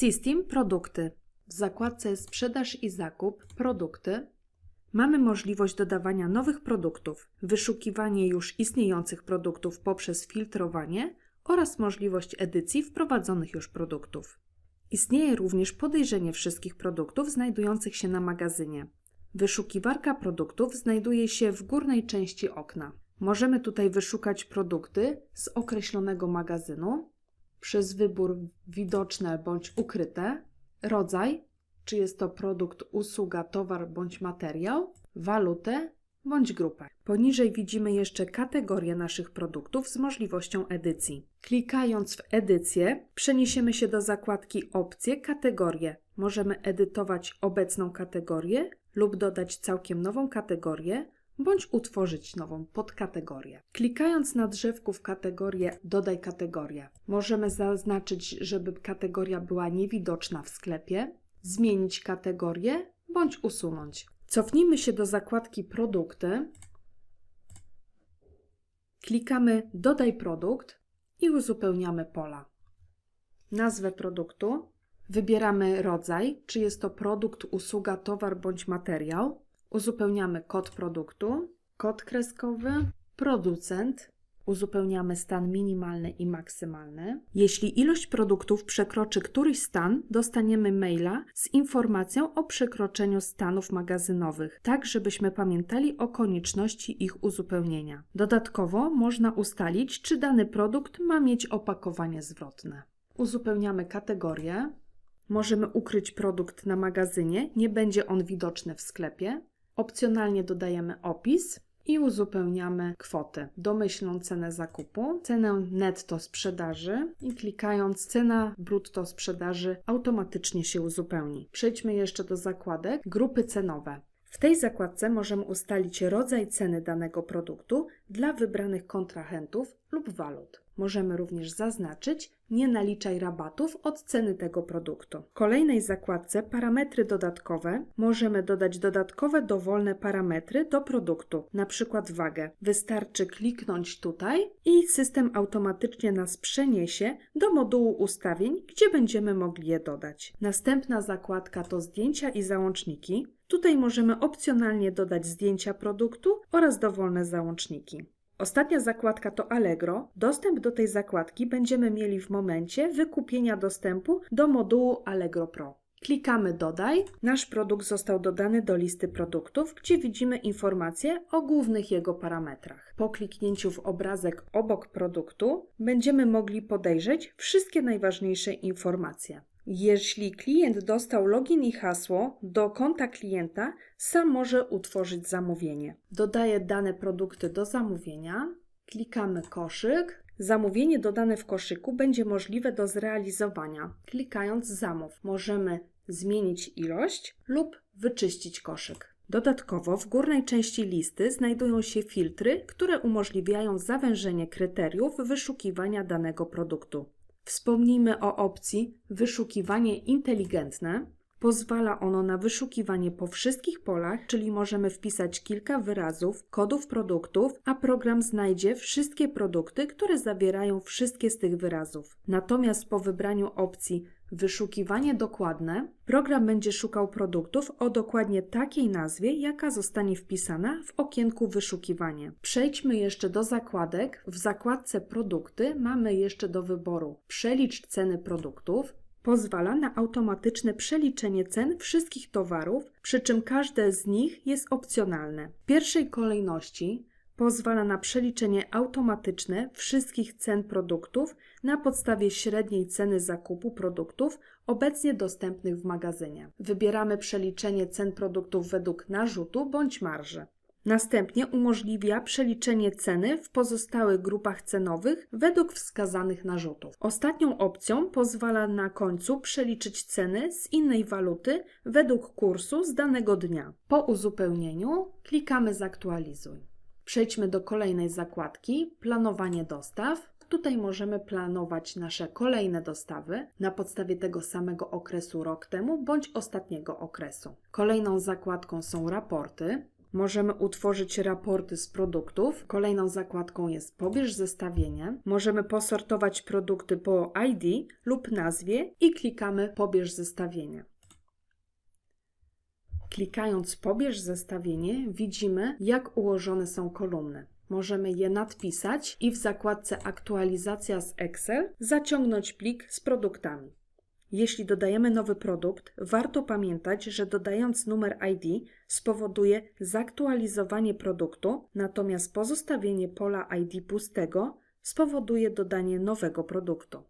System Produkty. W zakładce Sprzedaż i zakup Produkty mamy możliwość dodawania nowych produktów, wyszukiwanie już istniejących produktów poprzez filtrowanie oraz możliwość edycji wprowadzonych już produktów. Istnieje również podejrzenie wszystkich produktów znajdujących się na magazynie. Wyszukiwarka produktów znajduje się w górnej części okna. Możemy tutaj wyszukać produkty z określonego magazynu przez wybór widoczne bądź ukryte, rodzaj, czy jest to produkt, usługa, towar bądź materiał, walutę bądź grupę. Poniżej widzimy jeszcze kategorię naszych produktów z możliwością edycji. Klikając w edycję, przeniesiemy się do zakładki Opcje Kategorie. Możemy edytować obecną kategorię lub dodać całkiem nową kategorię, bądź utworzyć nową podkategorię. Klikając na drzewku w kategorię Dodaj kategorię, możemy zaznaczyć, żeby kategoria była niewidoczna w sklepie, zmienić kategorię bądź usunąć. Cofnijmy się do zakładki Produkty. Klikamy Dodaj produkt i uzupełniamy pola. Nazwę produktu. Wybieramy rodzaj, czy jest to produkt, usługa, towar bądź materiał. Uzupełniamy kod produktu, kod kreskowy, producent. Uzupełniamy stan minimalny i maksymalny. Jeśli ilość produktów przekroczy któryś stan, dostaniemy maila z informacją o przekroczeniu stanów magazynowych, tak żebyśmy pamiętali o konieczności ich uzupełnienia. Dodatkowo można ustalić, czy dany produkt ma mieć opakowanie zwrotne. Uzupełniamy kategorię. Możemy ukryć produkt na magazynie, nie będzie on widoczny w sklepie. Opcjonalnie dodajemy opis i uzupełniamy kwoty. Domyślną cenę zakupu, cenę netto sprzedaży i klikając cena brutto sprzedaży automatycznie się uzupełni. Przejdźmy jeszcze do zakładek grupy cenowe. W tej zakładce możemy ustalić rodzaj ceny danego produktu dla wybranych kontrahentów lub walut. Możemy również zaznaczyć nie naliczaj rabatów od ceny tego produktu. W kolejnej zakładce parametry dodatkowe możemy dodać dodatkowe dowolne parametry do produktu, przykład wagę. Wystarczy kliknąć tutaj i system automatycznie nas przeniesie do modułu ustawień, gdzie będziemy mogli je dodać. Następna zakładka to zdjęcia i załączniki. Tutaj możemy opcjonalnie dodać zdjęcia produktu oraz dowolne załączniki. Ostatnia zakładka to Allegro. Dostęp do tej zakładki będziemy mieli w momencie wykupienia dostępu do modułu Allegro Pro. Klikamy Dodaj. Nasz produkt został dodany do listy produktów, gdzie widzimy informacje o głównych jego parametrach. Po kliknięciu w obrazek obok produktu będziemy mogli podejrzeć wszystkie najważniejsze informacje. Jeśli klient dostał login i hasło do konta klienta, sam może utworzyć zamówienie. Dodaję dane produkty do zamówienia, klikamy koszyk. Zamówienie dodane w koszyku będzie możliwe do zrealizowania. Klikając zamów możemy zmienić ilość lub wyczyścić koszyk. Dodatkowo w górnej części listy znajdują się filtry, które umożliwiają zawężenie kryteriów wyszukiwania danego produktu. Wspomnijmy o opcji wyszukiwanie inteligentne. Pozwala ono na wyszukiwanie po wszystkich polach, czyli możemy wpisać kilka wyrazów, kodów produktów, a program znajdzie wszystkie produkty, które zawierają wszystkie z tych wyrazów. Natomiast po wybraniu opcji Wyszukiwanie dokładne. Program będzie szukał produktów o dokładnie takiej nazwie, jaka zostanie wpisana w okienku Wyszukiwanie. Przejdźmy jeszcze do zakładek. W zakładce Produkty mamy jeszcze do wyboru Przelicz ceny produktów. Pozwala na automatyczne przeliczenie cen wszystkich towarów, przy czym każde z nich jest opcjonalne. W pierwszej kolejności pozwala na przeliczenie automatyczne wszystkich cen produktów na podstawie średniej ceny zakupu produktów obecnie dostępnych w magazynie. Wybieramy przeliczenie cen produktów według narzutu bądź marży. Następnie umożliwia przeliczenie ceny w pozostałych grupach cenowych według wskazanych narzutów. Ostatnią opcją pozwala na końcu przeliczyć ceny z innej waluty według kursu z danego dnia. Po uzupełnieniu klikamy Zaktualizuj. Przejdźmy do kolejnej zakładki Planowanie dostaw. Tutaj możemy planować nasze kolejne dostawy na podstawie tego samego okresu rok temu bądź ostatniego okresu. Kolejną zakładką są raporty. Możemy utworzyć raporty z produktów. Kolejną zakładką jest pobierz zestawienie. Możemy posortować produkty po ID lub nazwie i klikamy pobierz zestawienie. Klikając pobierz zestawienie widzimy jak ułożone są kolumny. Możemy je nadpisać i w zakładce aktualizacja z Excel zaciągnąć plik z produktami. Jeśli dodajemy nowy produkt, warto pamiętać, że dodając numer ID spowoduje zaktualizowanie produktu, natomiast pozostawienie pola ID pustego spowoduje dodanie nowego produktu.